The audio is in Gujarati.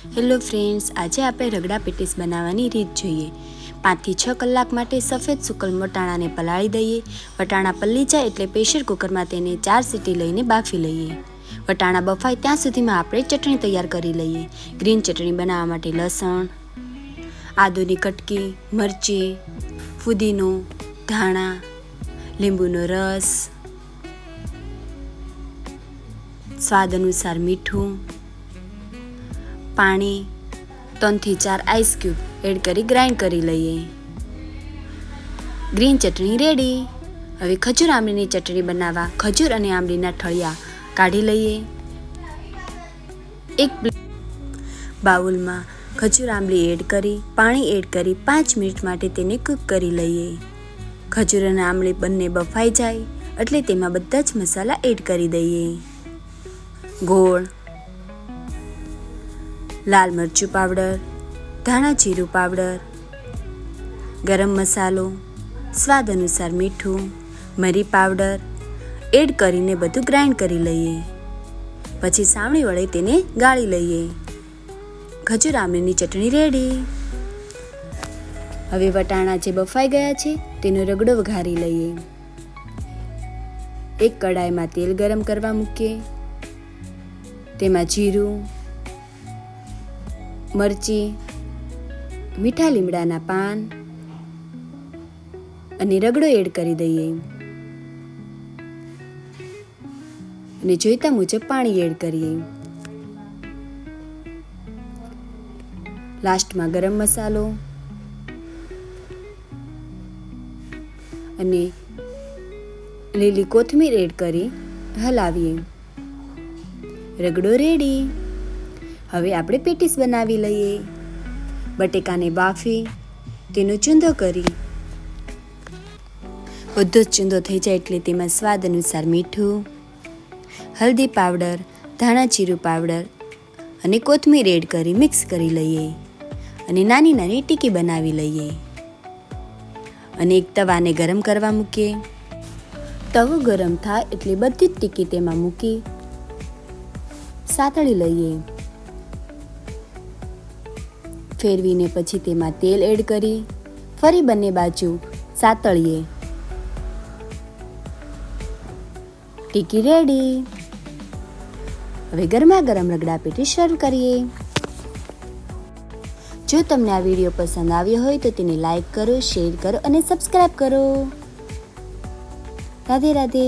હેલો ફ્રેન્ડ્સ, આજે આપણે રગડા પેટીસ બનાવવાની રીત જોઈએ. પાંચથી છ કલાક માટે સફેદ સુકલ વટાણાને પલાળી દઈએ. વટાણા પલ્લી જાય એટલે પ્રેશર કુકરમાં તેને ચાર સીટી લઈને બાફી લઈએ. વટાણા બફાય ત્યાં સુધીમાં આપણે ચટણી તૈયાર કરી લઈએ. ગ્રીન ચટણી બનાવવા માટે લસણ, આદુની કટકી, મરચી, ફુદીનો, ધાણા, લીંબુનો રસ, સ્વાદ અનુસાર મીઠું પાણી, ત્રણથી ચાર આઈસ ક્યુબ એડ કરી ગ્રાઇન્ડ કરી લઈએ. ગ્રીન ચટણી રેડી હવે ખજૂર આંબલીની ચટણી બનાવવા ખજૂર અને આંબલીના ઠળિયા કાઢી લઈએ. એક બાઉલમાં ખજૂર આંબલી એડ કરી, પાણી એડ કરી પાંચ મિનિટ માટે તેને કૂક કરી લઈએ. ખજૂર અને આંબલી બંને બફાઈ જાય એટલે તેમાં બધા જ મસાલા એડ કરી દઈએ. ગોળ લાલ મરચું પાવડર, ધાણા જીરું પાવડર, ગરમ મસાલો, સ્વાદ અનુસાર મીઠું, મરી પાવડર, એડ કરીને બધું ગ્રાઇન્ડ કરી લઈએ. પછી સાવણી વડે તેને ગાળી લઈએ. ખજૂર આંબલીની ચટણી રેડી. હવે વટાણા જે બફાઈ ગયા છે, તેનો રગડો વઘારી લઈએ. એક કડાઈમાં તેલ ગરમ કરવા મૂકીએ. તેમાં જીરું મરચી, મીઠા લીમડાના પાન અને રગડો એડ કરી દઈએ. અને જોઈતા મુજબ પાણી એડ કરીએ. લાસ્ટમાં ગરમ મસાલો અને લીલી કોથમીર એડ કરી હલાવીએ. રગડો રેડી. હવે આપણે પેટીસ બનાવી લઈએ. બટેકાને બાફી, તેનો ચૂંદો કરી. બધો જ ચૂંદો થઈ જાય એટલે તેમાં સ્વાદ અનુસાર મીઠું, હલ્દી પાવડર, ધાણા જીરું પાવડર અને કોથમીર એડ કરી મિક્સ કરી લઈએ અને નાની નાની ટીકી બનાવી લઈએ. અને એક તવાને ગરમ કરવા મૂકીએ. તવો ગરમ થાય એટલે બધી જ ટીકી તેમાં મૂકી સાતળી લઈએ. ફેરવીને પછી તેમાં તેલ એડ કરી, ફરી બંને બાજુ સાતળીએ. ટીકી રેડી. હવે ગરમા ગરમ રગડા પેટી શરૂ કરીએ. જો તમને આ વીડિયો પસંદ આવ્યો હોય તો તેને લાઈક કરો, શેર કરો અને સબસ્ક્રાઈબ કરો. રાધે રાધે.